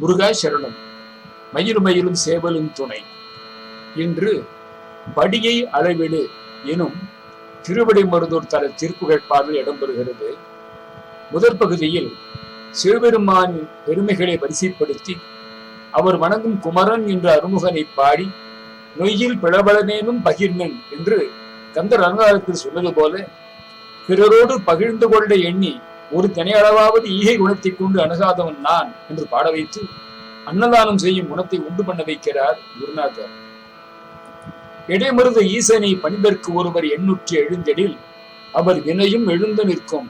முருகா சரணம். மயிலும் மயிலும் சேவலும் துணை. இன்று படியை அளவிடு எனும் திருவடி மருதூர் தல திருப்புகழ் பாடல் இடம்பெறுகிறது. முதற் பகுதியில் சிவபெருமான் பெருமைகளை வரிசைப்படுத்தி அவர் வணங்கும் குமரன் என்ற அருமுகனை பாடி நொய்யில் பிளபலனேனும் பகிர்மன் என்று கந்த ரங்காரத்தில் சொன்னது போல பிறரோடு பகிர்ந்து கொள்ள எண்ணி ஒரு தனியளவாவது ஈகை குணத்தை கொண்டு அணுகாதவன் நான் என்று பாட வைத்து அன்னதானம் செய்யும் குணத்தை உண்டு பண்ண வைக்கிறார் குருநாதர். இடைமருத ஈசனை பணிதற்கு ஒருவர் எண்ணூற்றி எழுந்தெடில் அவர் வினையும் எழுந்து நிற்கும்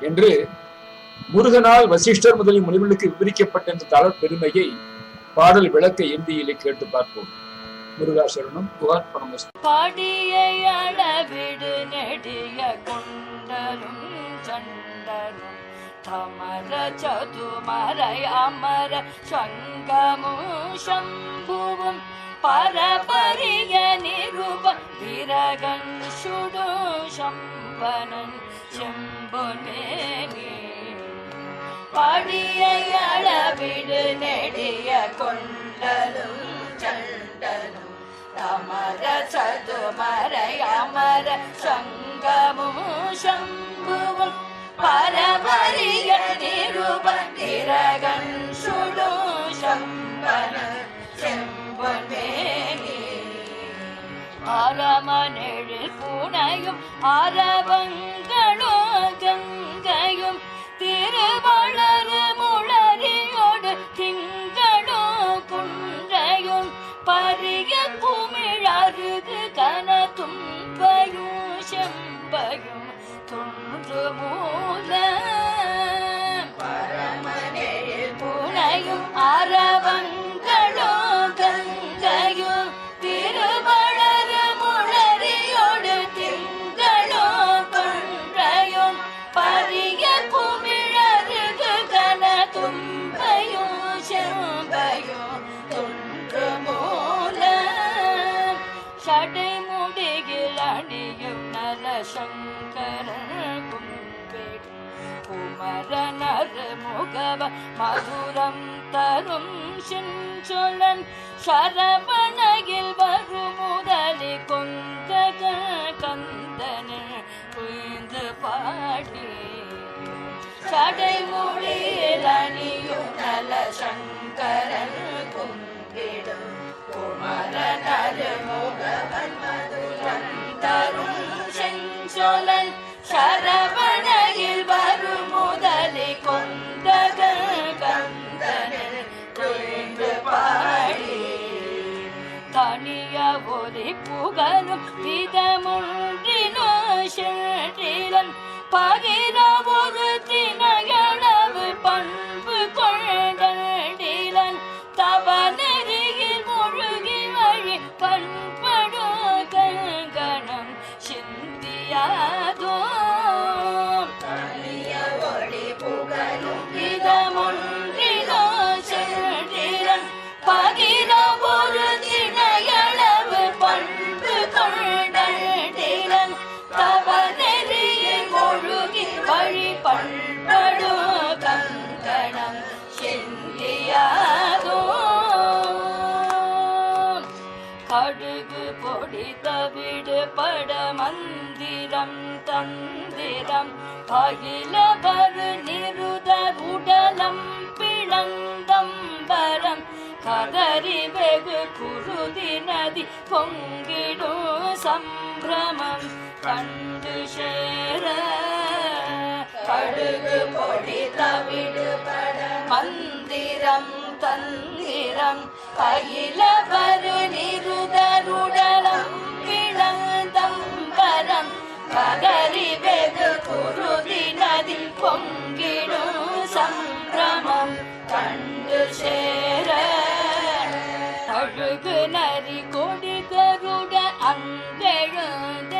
என்று முருகனால் வசிஷ்டர் முதலில் முனிவர்களுக்கு விவரிக்கப்பட்ட இந்த தளர் பெருமையை பாடல் விளக்க இந்தியிலே கேட்டு பார்ப்போம். முருகாசரணம் புகார் பணம் படியை அளவிடு நெடிய கொண்டரும் தமர சதுமரை அமர சங்கமும் சம்புவும் பரபரிய நிருப விரகன் சுடு சம்பனன் செம்பொனேனி படியை அளவிடு நெடிய கொண்டலும் சண்டலும் தமர சதுமரை அமர சங்கமும் சம்புவும் பரபரிய நிருப சுடு சம்பன செம்பொனேனி அரமனெழில் புனையும் அரவங்களோ கங்கையும் திருவளரு முளரியோடு திங்களோ குன்றையும் பரிய குமிழருகு கன தும்பையும் செம்பையும் துன்று மூல புனையும் முகவ மதுரம் தரும் செஞ்சொலன் சரவணையில் வரும் முதலி கொந்தக கந்தன புய்ந்து பாடி சடைமொழியில் அணியும் நல சங்க தந்திரம் அகில பரு நிருத உடலம் பிளந்தம்பரம் கதறி வெகு குருதி நதி பொங்கிடும் சம்பிரமம். கண்டு சேர கடுகு பொடி தவிடுபட மந்திரம் தந்திரம் அகில பரு மனத்தில் பொங்கிடும் சம்பிரமம் கண்டு சேர அழுகு நரி கொடி கருட அங்கெழுந்தெங்கு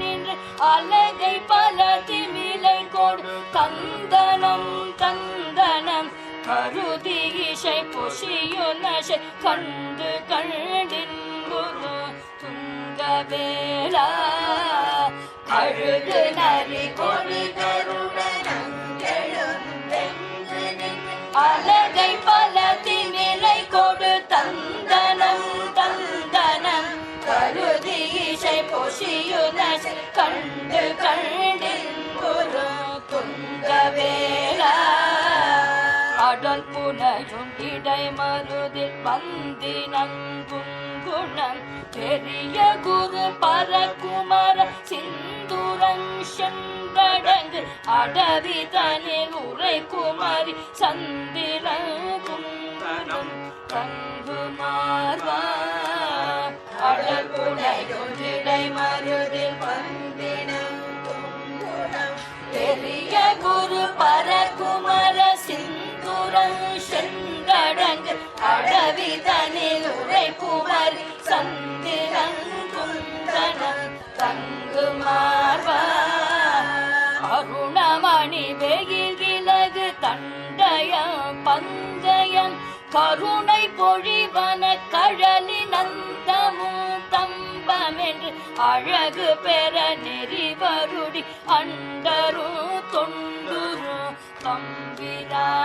நின்று அலகை பல திமிலை கொடு கந்தனம் கந்தனம் கருதி இசை புசியு நசை கண்டு கண்டின் குரு துங்கவேலா அழுது நரி கொடி கருடனம் கெழுந்தெங்கு அலகை பல திமிரை கொடு தந்தனம் தந்தனம். கருதி இசை பொசியுன கண்டு கண்டில் ஒரு துங்கவேலா. அடல் புனையும் இடை மருதில் வந்தி குணம் பெரிய குரு பரகுமர சிந்துரன் சென்றடங்கு. அடவி தனில் உரை குமரி சந்திரன் குந்தனம் தங்குமார்வா அடகுடையும் இடை மருதில் பந்தினம் பெரிய குரு பரகுமர சிந்துரம் செங்கடங்கு அடவி தனில் உரை குமரி சந்திரன் குந்தனம் தங்கு மார்பா அருணமணி வெயில் இலகு தண்டயம் பந்தயம் கருணை பொழிவன கழலி நந்தமும் தம்பமென்று அழகு பெற நெறிவருடி அண்டரும் தொண்டுரும் தம்பிரானே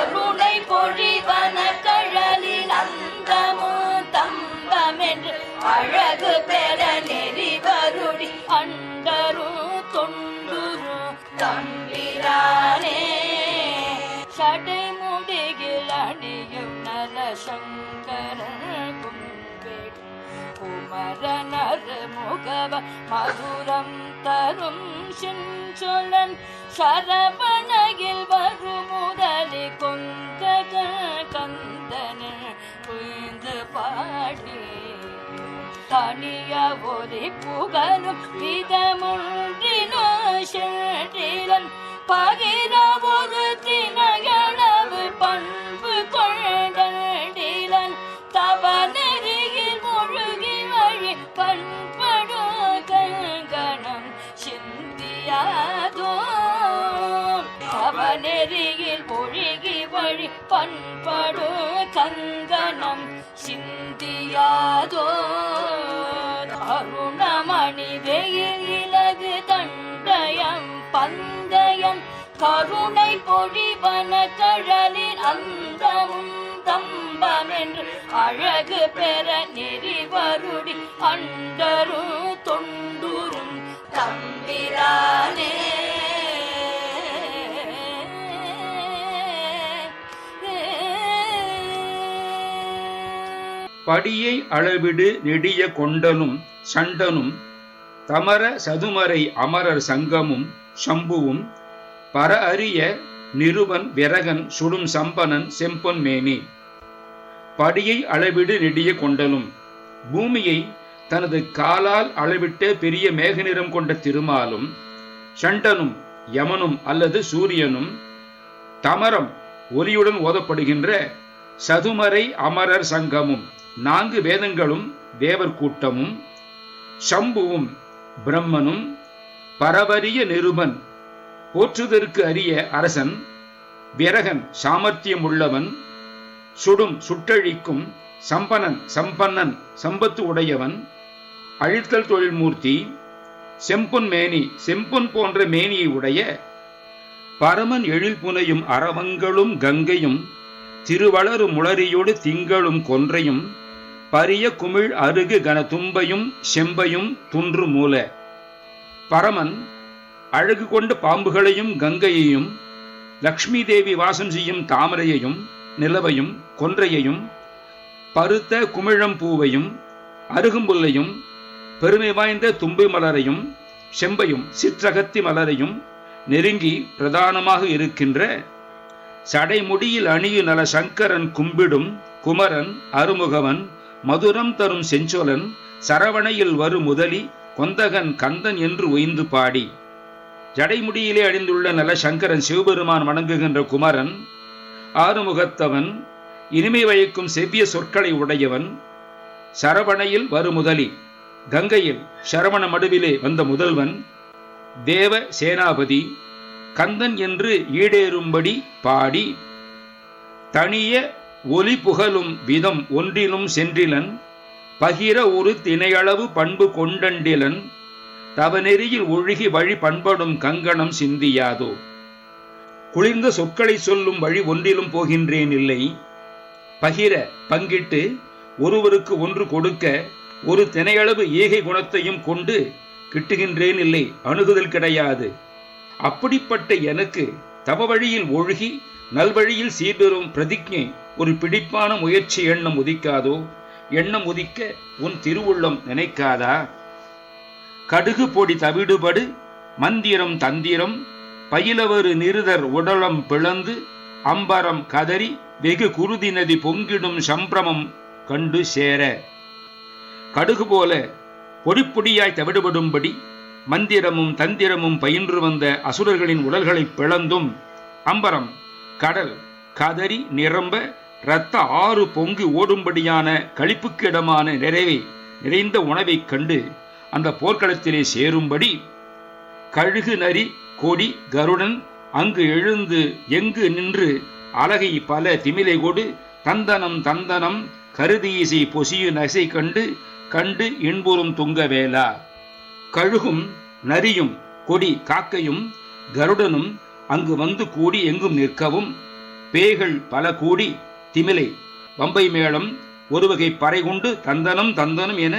கருணை பொழிவன கழலி நந்தமோ தம்பமென்று அழகு பெற நெறி வருடி. அண்டரும் தொண்டுரும் தம்பிரானே. சடை முடிகில் அணியும் நல சங்கரன் குமரனர் முகவ மதுரம் தரும் செஞ்சொலன் சரவணையில் வரும் முதலி கொங்கக கந்தன புயந்து பாடி. தனிய ஒலி புகழும் விதமுன்றினோ சென்றிலன் பகிரா பண்படு கங்கணம் சிந்தியாதோ. அருணமணி வெயில் இலகு தண்டயம் பந்தயம். கருணை பொழிவன கழலின் அந்தமும் தம்பமென்று அழகு பெற நெறிவருடி அண்டரும் தொண்டுரும் தம்பிரானே. படியை அளவிடு நெடிய கொண்டனும் சண்டனும் தமர சதுமரை அமரர் சங்கமும் சம்புவும் பர அரிய நிருபன் விரகன் சுடும் சம்பனன் செம்பொன் மேனி. படியை அளவிடு நெடிய கொண்டலும் பூமியை தனது காலால் அளவிட்ட பெரிய மேக நிறம் கொண்ட திருமாலும் சண்டனும் யமனும் அல்லது சூரியனும் தமரம் ஒலியுடன் ஓதப்படுகின்ற சதுமரை அமரர் சங்கமும். நான்கு வேதங்களும் தேவர் கூட்டமும் சம்புவும் பிரம்மனும் பரவரிய நிருபன் போற்றுதற்கு அரிய அரசன் விரகன் சாமர்த்தியம் உள்ளவன் சுடும் சுட்டழிக்கும் சம்பனன் சம்பன்னன் சம்பத்து உடையவன் அழித்தல் தொழில் மூர்த்தி செம்பொன் மேனி செம்பொன் போன்ற மேனியை உடைய பரமன் எழில் புனையும் அரவங்களும் கங்கையும் திருவளரு முளரியோடு திங்களும் கொன்றையும் பரிய குமிழ் அருகு கன தும்பையும் செம்பையும் துன்று மூல. பரமன் அழகு கொண்ட பாம்புகளையும் கங்கையையும் லக்ஷ்மி தேவி வாசம் செய்யும் தாமரையையும் நிலவையும் கொன்றையையும் பருத்த குமிழம் பூவையும் அருகும்புல்லையும் பெருமை வாய்ந்த தும்பை மலரையும் செம்பையும் சிற்றகத்தி மலரையும் நெருங்கி பிரதானமாக இருக்கின்ற சடைமுடியில் அணியு நல சங்கரன் கும்பிடும் குமரன் அருமுகவன் மதுரம் தரும் செஞ்சோலன் சரவணையில் வரு முதலி கொந்தகன் கந்தன் என்று ஒய்ந்து பாடி. ஜடைமுடியிலே அணிந்துள்ள நல சங்கரன் சிவபெருமான் வணங்குகின்ற குமரன் ஆறுமுகத்தவன் இனிமை வகிக்கும் செவ்விய சொற்களை உடையவன் சரவணையில் வரு முதலி கங்கையில் சரவண மடுவிலே வந்த முதல்வன் தேவ சேனாபதி கந்தன் என்று ஈடேறும்படி பாடி. தனிய ஒலி புகழும் விதம் ஒன்றிலும் சென்றிலன் பகிர ஒரு திணையளவு பண்பு கொண்டண்டிலன் தவநெறியில் ஒழுகி வழி பண்படும் கங்கணம் சிந்தியாதோ? குளிர்ந்த சொற்களை சொல்லும் வழி ஒன்றிலும் போகின்றேன் இல்லை பகிர பங்கிட்டு ஒருவருக்கு ஒன்று கொடுக்க ஒரு தினையளவு ஏகை குணத்தையும் கொண்டு கிட்டுகின்றேன் இல்லை அணுகுதல் கிடையாது. அப்படிப்பட்ட எனக்கு தவ வழியில் ஒழுகி நல்வழியில் சீர்பெறும் பிரதிஜை ஒரு பிடிப்பான முயற்சி எண்ணம் உதிக்காதோ? எண்ணம் உதிக்க உன் திருவுள்ளம் நினைக்காதா? கடுகு பொடி தவிடுபடு மந்திரம் தந்திரம் பயிலவரு நிருதர் உடலம் பிளந்து அம்பரம் கதறி வெகு குருதி நதி பொங்கிடும் சம்பிரமம் கண்டு சேர. கடுகு போல பொடிப்பொடியாய் தவிடுபடும்படி மந்திரமும் தந்திரமும் பயின்று வந்த அசுரர்களின் உடல்களை பிளந்தும் அம்பரம் கடல் கதறி நிரம்ப இரத்த ஆறு பொங்கி ஓடும்படியான களிப்புக்கிடமான நிறைவை நிறைந்த உணவைக் கண்டு அந்த போர்க்களத்திலே சேரும்படி கழுகு நரி கொடி கருடன் அங்கு எழுந்து எங்கு நின்று அழகை பல திமிலை கொடு தந்தனம் தந்தனம் கருதி இசை பொசியு நசை கண்டு கண்டு இன்புறும் துங்க வேளா. கழுகும் நரியும் கொடி காக்கையும் கருடனும் அங்கு வந்து கூடி எங்கும் நிற்கவும் பேய்கள் பல கூடி திமிலை. வம்பை மேளம் ஒரு வகை பறை கொண்டு தந்தனம் தந்தனம் என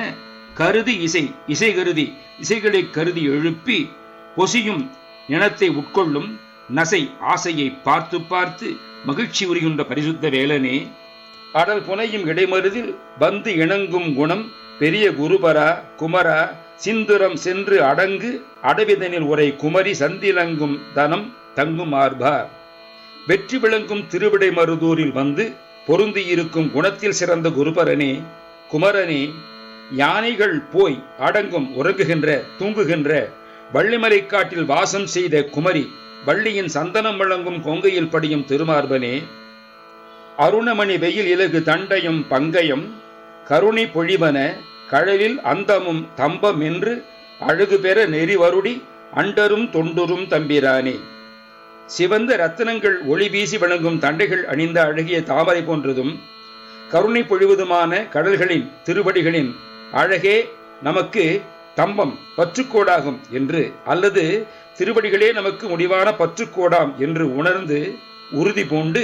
கருதி இசை இசை கருதி இசைகளை கருதி எழுப்பி பொசியும் இனத்தை உட்கொள்ளும் நசை ஆசையை பார்த்து பார்த்து மகிழ்ச்சி உரிகின்ற பரிசுத்த வேலனே. அடல் புனையும் இடைமருதில் வந்து இணங்கும் குணம் பெரிய குருபரா குமரா சிந்துரம் சென்று அடங்கு அடவிதனில் உரை குமரி சந்திலங்கும் தனம் தங்கும் ஆர்பார் வெற்றி விளங்கும் திருவிடை மருதூரில் வந்து பொருந்தியிருக்கும் குணத்தில் சிறந்த குருபரனே குமரனே யானைகள் போய் அடங்கும் உறங்குகின்ற தூங்குகின்ற வள்ளிமலை காட்டில் வாசம் செய்த குமரி வள்ளியின் சந்தனம் வழங்கும் கொங்கையில் படியும் திருமார்பனே அருணமணி வெயில் இலகு தண்டையும் பங்கையும் கருணை பொழிவன கழலில் அந்தமும் தம்பம் என்று அழகு பெற நெறி வருடி அண்டரும் தொண்டரும் தம்பிரானே. சிவந்த ரத்தினங்கள் ஒளி வீசி வணங்கும் தண்டைகள் அணிந்த அழகிய தாமரை போன்றதும் கருணை பொழிவதுமான கடல்களின் திருவடிகளின் அழகே நமக்கு தம்பம் பற்றுக்கோடாகும் என்று அல்லது திருவடிகளே நமக்கு முடிவான பற்றுக்கோடாம் என்று உணர்ந்து உறுதி பூண்டு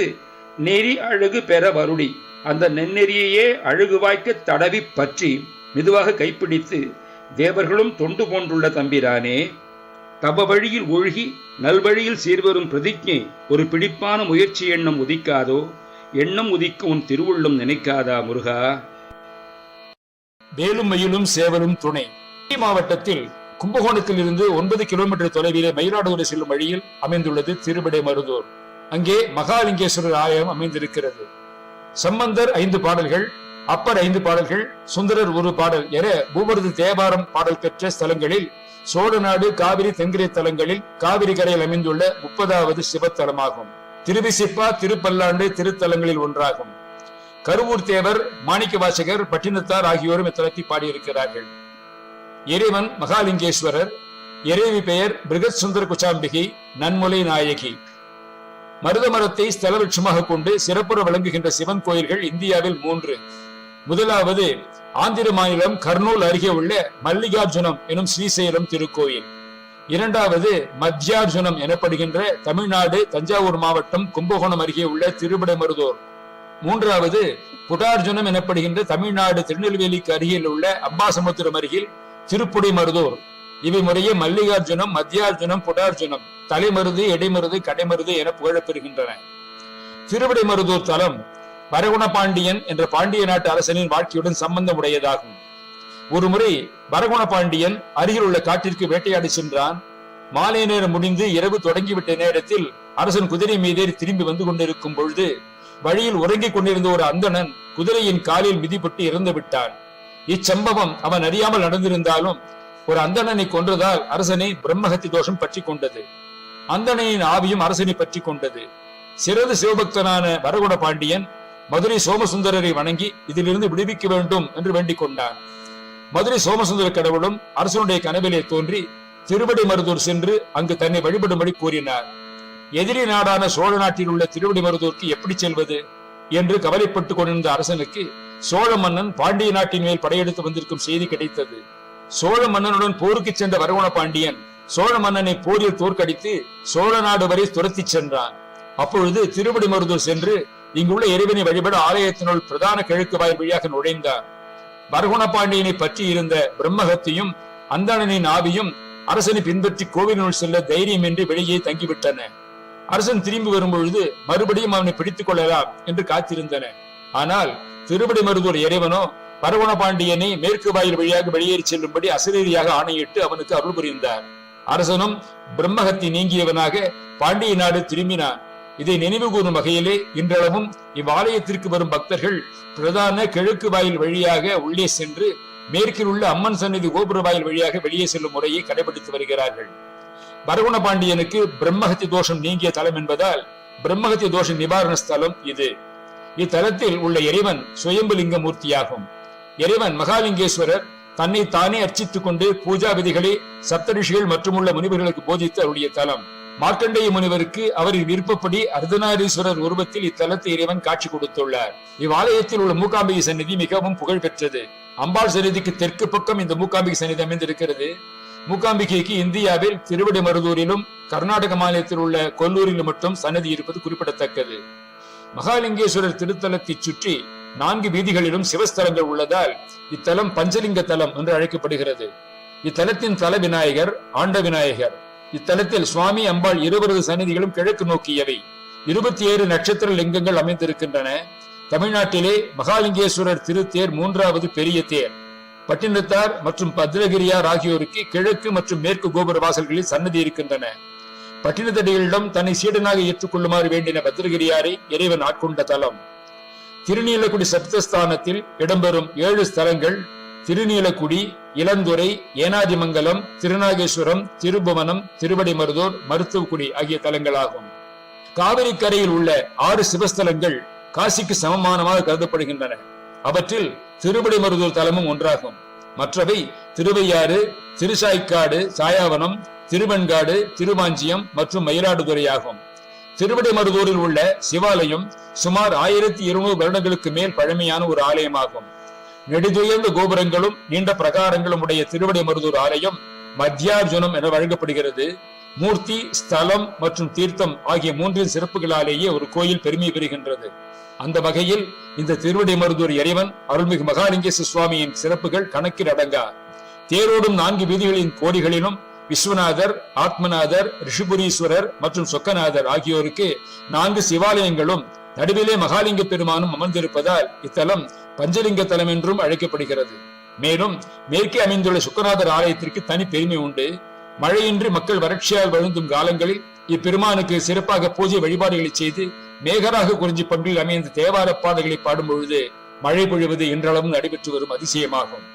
நெறி அழகு பெற வருடி அந்த நென்னெறியையே அழகு வாய்க்க தடவி பற்றி மெதுவாக கைப்பிடித்து தேவர்களும் தொண்டு போன்றுள்ள தம்பிரானே தப வழியில் ஒழுகி நல்வழியில் சீர்வரும் பிரதிஜை ஒரு பிடிப்பான முயற்சி எண்ணம் உதிக்காதோ? எண்ணம் உதிக்க உன் திருவுள்ளம் நினைக்காதா முருகா? வேலும் மயிலும் சேவலும் துணை. மாவட்டத்தில் கும்பகோணத்தில் இருந்து ஒன்பது கிலோமீட்டர் தொலைவிலே மயிலாடுதுறை செல்லும் வழியில் அமைந்துள்ளது திருவிடை மருதூர். அங்கே மகாலிங்கேஸ்வரர் ஆலயம் அமைந்திருக்கிறது. சம்பந்தர் ஐந்து பாடல்கள் அப்பர் ஐந்து பாடல்கள் சுந்தரர் ஒரு பாடல் என பூவரது தேவாரம் பாடல் பெற்ற ஸ்தலங்களில் சோழநாடு காவிரி தென்கரை தலங்களில் காவிரி கரையில் அமைந்துள்ள முப்பதாவது சிவத்தலமாகும். திருவிசிப்பா திருப்பல்லாண்டு திருத்தலங்களில் ஒன்றாகும். கருவூர் தேவர் மாணிக்க வாசகர் பட்டினத்தார் ஆகியோரும் இத்தலத்தை பாடியிருக்கிறார்கள். இறைவன் மகாலிங்கேஸ்வரர் இறைவி பெயர் பிருகத் சுந்தர குச்சாம்பிகை நன்முலை நாயகி. மருத மரத்தை கொண்டு சிறப்புற விளங்குகின்ற சிவன் கோயில்கள் இந்தியாவில் மூன்று. முதலாவது ஆந்திர மாநிலம் கர்னூல் அருகே உள்ள மல்லிகார்ஜுனம் எனும் ஸ்ரீசைலம் திருக்கோயில். இரண்டாவது மத்தியார்ஜுனம் எனப்படுகின்ற தமிழ்நாடு தஞ்சாவூர் மாவட்டம் கும்பகோணம் அருகே உள்ள திருவிடைமருதூர். மூன்றாவது புடார்ஜுனம் எனப்படுகின்ற தமிழ்நாடு திருநெல்வேலிக்கு அருகில் உள்ள அம்பாசமுத்திரம் அருகில் திருப்புடி மருதூர். இவை முறையே மல்லிகார்ஜுனம் மத்தியார்ஜுனம் புடார்ஜுனம் தலைமருது இடைமருது கடைமருது என புகழப்பெறுகின்றன திருவிடைமருதூர் தலம் வரகுண பாண்டியன் என்ற பாண்டிய நாட்டு அரசனின் வாழ்க்கையுடன் சம்பந்தம் உடையதாகும் ஒருமுறை வரகுண பாண்டியன் அருகில் உள்ள காட்டிற்கு வேட்டையாடி சென்றான். மாலை நேரம் முடிந்து இரவு தொடங்கிவிட்ட நேரத்தில் அரசன் குதிரை மீதேறி திரும்பி வந்து கொண்டிருக்கும் பொழுது வழியில் உறங்கிக் கொண்டிருந்த ஒரு அந்தணன் குதிரையின் காலில் மிதிப்பட்டு இறந்து விட்டான். இச்சம்பவம் அவன் அறியாமல் நடந்திருந்தாலும் ஒரு அந்தணனை கொன்றதால் அரசனை பிரம்மஹத்தி தோஷம் பற்றி கொண்டது. அந்தணனின் ஆவியும் அரசனை பற்றி கொண்டது. சிறது சிவபக்தனான வரகுண பாண்டியன் மதுரை சோமசுந்தரரை வணங்கி இதிலிருந்து விடுவிக்க வேண்டும் என்று வேண்டிக் கொண்டார். மதுரை சோமசுந்தர கடவுளும் அரசனுடைய கனவிலே தோன்றி திருவடி மருதூர் சென்று அங்கு தன்னை வழிபடும்படி கூறினார். எதிரி நாடான சோழ நாட்டில் உள்ள திருவடி மருதூருக்கு எப்படி செல்வது என்று கவலைப்பட்டுக் கொண்டிருந்த அரசனுக்கு சோழ மன்னன் பாண்டிய நாட்டின் மேல் படையெடுத்து வந்திருக்கும் செய்தி கிடைத்தது. சோழ மன்னனுடன் போருக்கு சென்ற வரகுண பாண்டியன் சோழ மன்னனை போரில் தோற்கடித்து சோழ நாடு வரை துரத்தி சென்றான். அப்பொழுது திருவடி மருதூர் சென்று இங்குள்ள இறைவனை வழிபட ஆலயத்தினுள் பிரதான கிழக்கு வாயில் வழியாக நுழைந்தார். வரகுண பாண்டியனை பற்றி இருந்த பிரம்மகத்தையும் அந்தணனின் ஆவியும் அரசனை பின்பற்றி கோவிலுள் செல்ல தைரியமின்றி வெளியே தங்கிவிட்டன. அரசன் திரும்பி வரும்பொழுது மறுபடியும் அவனை பிடித்துக் கொள்ளலாம் என்று காத்திருந்தன. ஆனால் திருபடி மருதூர் இறைவனோ பரவண பாண்டியனை மேற்கு வாயில் வழியாக வெளியேறி செல்லும்படி அசரீரியாக ஆணையிட்டு அவனுக்கு அருள் புரிந்தார். அரசனும் பிரம்மகத்தி நீங்கியவனாக பாண்டிய நாடு திரும்பினான். இதை நினைவு கூறும் வகையிலே இன்றளவும் இவ்வாலயத்திற்கு வரும் பக்தர்கள் பிரதான கிழக்கு வாயில் வழியாக உள்ளே சென்று மேற்கில் உள்ள அம்மன் சந்நிதி கோபுர வாயில் வழியாக வெளியே செல்லும் முறையை கடைபிடித்து வருகிறார்கள். பரகுண பாண்டியனுக்கு பிரம்மஹத்தி தோஷம் நீங்கிய தலம் என்பதால் பிரம்மஹத்தி தோஷ நிவாரண ஸ்தலம் இது. இத்தலத்தில் உள்ள இறைவன் சுயம்புலிங்க மூர்த்தியாகும் இறைவன் மகாலிங்கேஸ்வரர் தன்னை தானே அர்ச்சித்துக் கொண்டு பூஜா விதிகளை சப்தரிஷிகள் மற்றும் உள்ள முனிவர்களுக்கு போதித்து அருளிய தலம். மார்க்கண்டேய முனிவருக்கு அவரின் விருப்பப்படி அர்த்தநாரீஸ்வரர் உருவத்தில் இத்தலத்தை இறைவன் காட்சி கொடுத்துள்ளார். இவ்வாலயத்தில் உள்ள மூகாம்பிகை சந்நிதி மிகவும் புகழ் பெற்றது அம்பாள் சந்நிதிக்கு தெற்கு பக்கம் இந்த மூகாம்பிகை சந்நிதி அமைந்திருக்கிறது. மூகாம்பிகைக்கு இந்தியாவில் திருவிடைமருதூரிலும் கர்நாடக மாநிலத்தில் உள்ள கொல்லூரிலும் மட்டும் சன்னதி இருப்பது குறிப்பிடத்தக்கது. மகாலிங்கேஸ்வரர் திருத்தலத்தை சுற்றி நான்கு வீதிகளிலும் சிவஸ்தலங்கள் உள்ளதால் இத்தலம் பஞ்சலிங்க தலம் என்று அழைக்கப்படுகிறது. இத்தலத்தின் தல விநாயகர் ஆண்ட விநாயகர். இத்தலத்தில் சுவாமி அம்பாள் இருவரது சன்னதிகளும் கிழக்கு நோக்கியவை. இருபத்தி ஏழு நட்சத்திர லிங்கங்கள் அமைந்திருக்கின்றன. தமிழ்நாட்டிலே மகாலிங்கேஸ்வரர் திருத்தேர் மூன்றாவது பெரிய தேர். பட்டினத்தார் மற்றும் பத்ரகிரியார் ஆகியோருக்கு கிழக்கு மற்றும் மேற்கு கோபுர வாசல்களில் சன்னதி இருக்கின்றன. பட்டினத்தடிகளிடம் தன்னை சீடனாக ஏற்றுக்கொள்ளுமாறு வேண்டின பத்ரகிரியாரை இறைவன் ஆட்கொண்ட தலம். திருநீலக்குடி சப்தஸ்தானத்தில் இடம்பெறும் ஏழு ஸ்தலங்கள் திருநீலக்குடி இளந்துறை ஏனாதிமங்கலம் திருநாகேஸ்வரம் திருபுவனம் திருவடிமருதூர் மருத்துவக்குடி ஆகிய தலங்களாகும். காவிரி கரையில் உள்ள ஆறு சிவஸ்தலங்கள் காசிக்கு சமமானமாக கருதப்படுகின்றன. அவற்றில் திருவடிமருதூர் தலமும் ஒன்றாகும். மற்றவை திருவையாறு திருசாய்க்காடு சாயாவனம் திருவெண்காடு திருவாஞ்சியம் மற்றும் மயிலாடுதுறை ஆகும். திருவிடைமருதூரில் உள்ள சிவாலயம் சுமார் ஆயிரத்தி இருநூறு வருடங்களுக்கு மேல் பழமையான ஒரு ஆலயமாகும். நெடுதுயர்ந்த கோபுரங்களும் நீண்ட பிரகாரங்களும் உடைய திருவிடைமருதூர் ஆலயம் மத்தியார்ஜுனம் என வழங்கப்படுகிறது. மூர்த்தி ஸ்தலம் மற்றும் தீர்த்தம் ஆகிய மூன்றின் சிறப்புகளாலேயே ஒரு கோயில் பெருமை பெறுகின்றது. அந்த வகையில் இந்த திருவிடைமருதூர் இறைவன் அருள்மிகு மகாலிங்கேஸ்வர சுவாமியின் சிறப்புகள் கணக்கில் அடங்கா. தேரோடும் நான்கு வீதிகளின் கோடிகளிலும் விஸ்வநாதர் ஆத்மநாதர் ரிஷிபுரீஸ்வரர் மற்றும் சொக்கநாதர் ஆகியோருக்கு நான்கு சிவாலயங்களும் நடுவிலே மகாலிங்க பெருமானும் அமர்ந்திருப்பதால் இத்தலம் பஞ்சலிங்க தலம் என்றும் அழைக்கப்படுகிறது. மேலும் மேற்கே அமைந்துள்ள சுக்கநாதர் ஆலயத்திற்கு தனி பெருமை உண்டு. மழையின்றி மக்கள் வறட்சியால் வழுந்தும் காலங்களில் இப்பெருமானுக்கு சிறப்பாக பூஜை வழிபாடுகளை செய்து மேகராக குறிஞ்சி பண்பில் அமைந்த தேவார பாடல்களை பாடும் பொழுது மழை பொழிவது இன்றளவும் நடைபெற்று வரும் அதிசயமாகும்.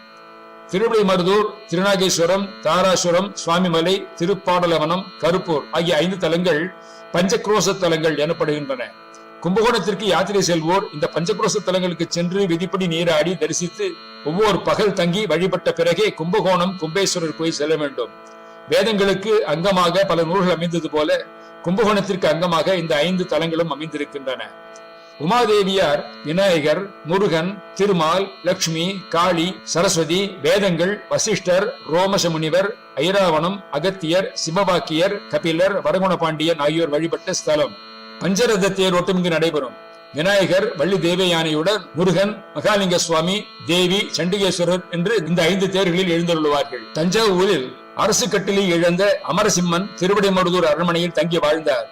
திருவிடைமருதூர் திருநாகேஸ்வரம் தாராசுரம் சுவாமிமலை திருப்பாடலவனம் கருப்பூர் ஆகிய ஐந்து தலங்கள் பஞ்சக்ரோச தலங்கள் எனப்படுகின்றன. கும்பகோணத்திற்கு யாத்திரை செல்வோர் இந்த பஞ்சக்ரோச தலங்களுக்கு சென்று விதிப்படி நீராடி தரிசித்து ஒவ்வொரு பகல் தங்கி வழிபட்ட பிறகே கும்பகோணம் கும்பேஸ்வரர் கோயில் செல்ல வேண்டும். வேதங்களுக்கு அங்கமாக பல நூல்கள் அமைந்தது போல கும்பகோணத்திற்கு அங்கமாக இந்த ஐந்து தலங்களும் அமைந்திருக்கின்றன. உமாதேவியார் விநாயகர் முருகன் திருமால் லக்ஷ்மி காளி சரஸ்வதி வேதங்கள் வசிஷ்டர் ரோமச முனிவர் ஐராவணம் அகத்தியர் சிவபாக்கியர் கபிலர் வரகுண பாண்டியன் ஆகியோர் வழிபட்ட ஸ்தலம். பஞ்சரத தேரோட்டம் இங்கு நடைபெறும். விநாயகர் வள்ளி தேவயானையுடன் முருகன் மகாலிங்க சுவாமி தேவி சண்டிகேஸ்வரர் என்று இந்த ஐந்து தேர்களில் எழுந்தருள்வார்கள். தஞ்சாவூரில் அரசு கட்டிலில் இழந்த அமரசிம்மன் திருவிடைமருதூர் அரண்மனையில் தங்கி வாழ்ந்தார்.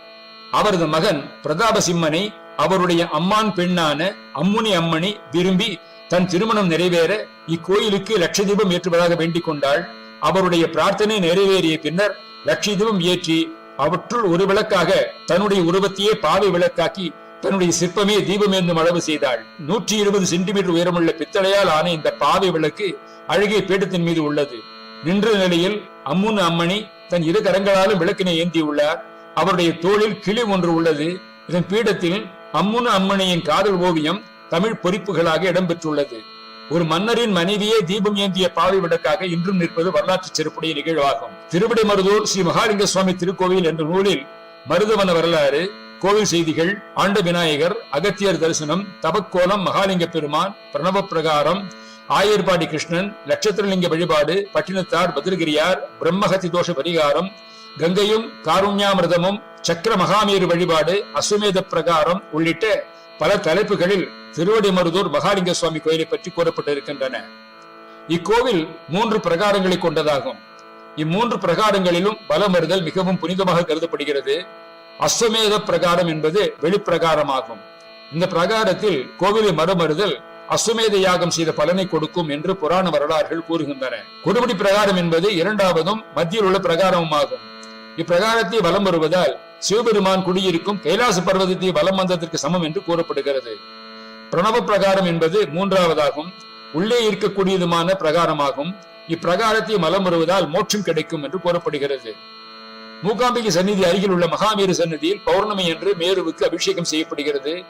அவரது மகன் பிரதாபசிம்மனை அவருடைய அம்மான் பெண்ணான அம்முனி அம்மணி விரும்பி தன் திருமணம் நிறைவேற இக்கோயிலுக்கு லட்ச தீபம் ஏற்றுவதாக வேண்டிக் கொண்டாள். அவருடைய பிரார்த்தனை நிறைவேறிய பின்னர் லட்ச தீபம் ஏற்றி அவற்றுள் ஒரு விளக்காக தன்னுடைய உருவத்தையே பாவை விளக்காக்கி தன்னுடைய சிற்பமே தீபம் என்னும் அளவு செய்தாள். நூற்றி இருபது சென்டிமீட்டர் உயரமுள்ள பித்தளையால் ஆன இந்த பாவை விளக்கு அழகிய பீடத்தின் மீது உள்ளது. நின்ற நிலையில் அம்முன் அம்மணி தன் இரு கரங்களாலும் விளக்கினை ஏந்தியுள்ளார். அவருடைய தோளில் கிளி ஒன்று உள்ளது. இதன் பீடத்தில் அம்முன் அம்மணியின் காதல் ஓவியம் தமிழ் பொறிப்புகளாக இடம்பெற்றுள்ளது. ஒரு மன்னரின் மனைவியே தீபம் ஏந்திய பாவை விளக்காக இன்றும் நிற்பது வரலாற்று சிறப்புடைய நிகழ்வாகும். திருவிடைமருதூர் ஸ்ரீ மகாலிங்க சுவாமி திருக்கோவில் என்ற நூலில் மருதவன வரலாறு கோவில் செய்திகள் ஆண்ட விநாயகர் அகத்தியர் தரிசனம் தபக்கோலம் மகாலிங்க பெருமான் பிரணவ பிரகாரம் ஆயர்பாடி கிருஷ்ணன் நட்சத்திரலிங்க வழிபாடு பட்டினத்தார் பத்ரகிரியார் பிரம்மஹத்தி தோஷ பரிகாரம் கங்கையும் காருண்யாமிரதமும் சக்கர மகாமேரு வழிபாடு அசுமேத பிரகாரம் உள்ளிட்ட பல தலைப்புகளில் திருவடிமருதூர் மகாலிங்க சுவாமி கோயிலை பற்றி கூறப்பட்டிருக்கின்றன. இக்கோவில் மூன்று பிரகாரங்களை கொண்டதாகும். இம்மூன்று பிரகாரங்களிலும் பலமறுதல் மிகவும் புனிதமாக கருதப்படுகிறது. அஸ்வமேத பிரகாரம் என்பது வெளிப்பிரகாரமாகும். இந்த பிரகாரத்தில் கோவிலை மறுமறுதல் அஸ்வமேத யாகம் செய்த பலனை கொடுக்கும் என்று புராண வரலாறுகள் கூறுகின்றன. கொடுமுடி பிரகாரம் என்பது இரண்டாவதும் மத்தியில் உள்ள பிரகாரமும் ஆகும் இப்பிரகாரத்தை வலம் வருவதால் சிவபெருமான் குடியிருக்கும் கைலாச பர்வதத்தை வலம் வந்ததற்கு சமம் என்று கூறப்படுகிறது. பிரணவ பிரகாரம் என்பது மூன்றாவதாகும். உள்ளே இருக்கக்கூடியதுமான பிரகாரமாகும். இப்பிரகாரத்தை மலம் வருவதால் மோட்சம் கிடைக்கும் என்று கூறப்படுகிறது. மூகாம்பிகை சந்நிதி அருகில் உள்ள மகாவீர சந்நிதியில் பௌர்ணமி என்று மேருவுக்கு அபிஷேகம் செய்யப்படுகிறது.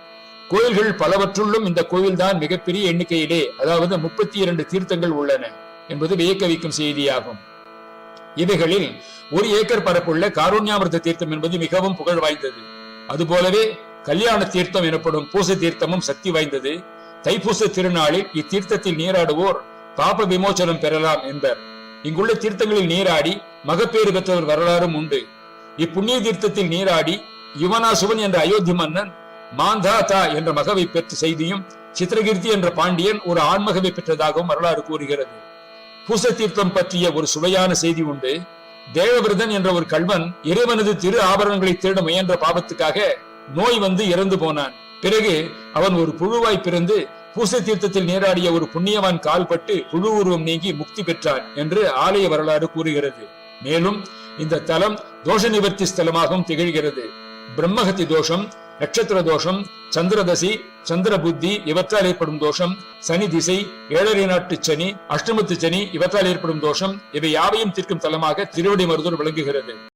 கோயில்கள் பலவற்றுள்ளும் இந்த கோயில்தான் மிகப்பெரிய எண்ணிக்கையிலே அதாவது முப்பத்தி இரண்டு தீர்த்தங்கள் உள்ளன என்பது வியக்க வைக்கும் செய்தியாகும். இவைகளில் ஒரு ஏக்கர் பரப்புள்ள காருண்யாமிர்த தீர்த்தம் என்பது மிகவும் புகழ் வாய்ந்தது. அதுபோலவே கல்யாண தீர்த்தம் எனப்படும் பூச தீர்த்தமும் சக்தி வாய்ந்தது. தைப்பூச திருநாளில் இத்தீர்த்தத்தில் நீராடுவோர் பாப விமோச்சனம் பெறலாம் என்பர். இங்குள்ள தீர்த்தங்களில் நீராடி மகப்பேறு பெற்றவர் வரலாறும் உண்டு. இப்புண்ணிய தீர்த்தத்தில் நீராடி யுவனாசுவன் என்ற அயோத்தி மன்னன் மாந்தாதா என்ற மகவை பெற்ற செய்தியும் சித்திரகீர்த்தி என்ற பாண்டியன் ஒரு ஆண்மகவை பெற்றதாகவும் வரலாறு கூறுகிறது. பூச தீர்த்தம் பற்றிய ஒரு சுவையான செய்தி உண்டு. தேவவிரதன் என்ற ஒரு கல்வன் இறைவனது திரு ஆபரணங்களை திருட முயன்ற பாவத்துக்காக நோய் வந்து இறந்து போனான். பிறகு அவன் ஒரு புழுவாய் பிறந்து பூச தீர்த்தத்தில் நீராடிய ஒரு புண்ணியவான் கால்பட்டு புழு உருவம் நீங்கி முக்தி பெற்றான் என்று ஆலய வரலாறு கூறுகிறது. மேலும் இந்த தலம் தோஷ நிவர்த்தி ஸ்தலமாகவும் திகழ்கிறது. பிரம்மகத்தி தோஷம் நட்சத்திர தோஷம் சந்திரதசி சந்திர புத்தி இவற்றால் ஏற்படும் தோஷம் சனி திசை ஏழரை நாட்டு சனி அஷ்டமத்து சனி இவற்றால் ஏற்படும் தோஷம் இவை யாவையும் தீர்க்கும் தலமாக திருவடி மருதூர் விளங்குகிறது.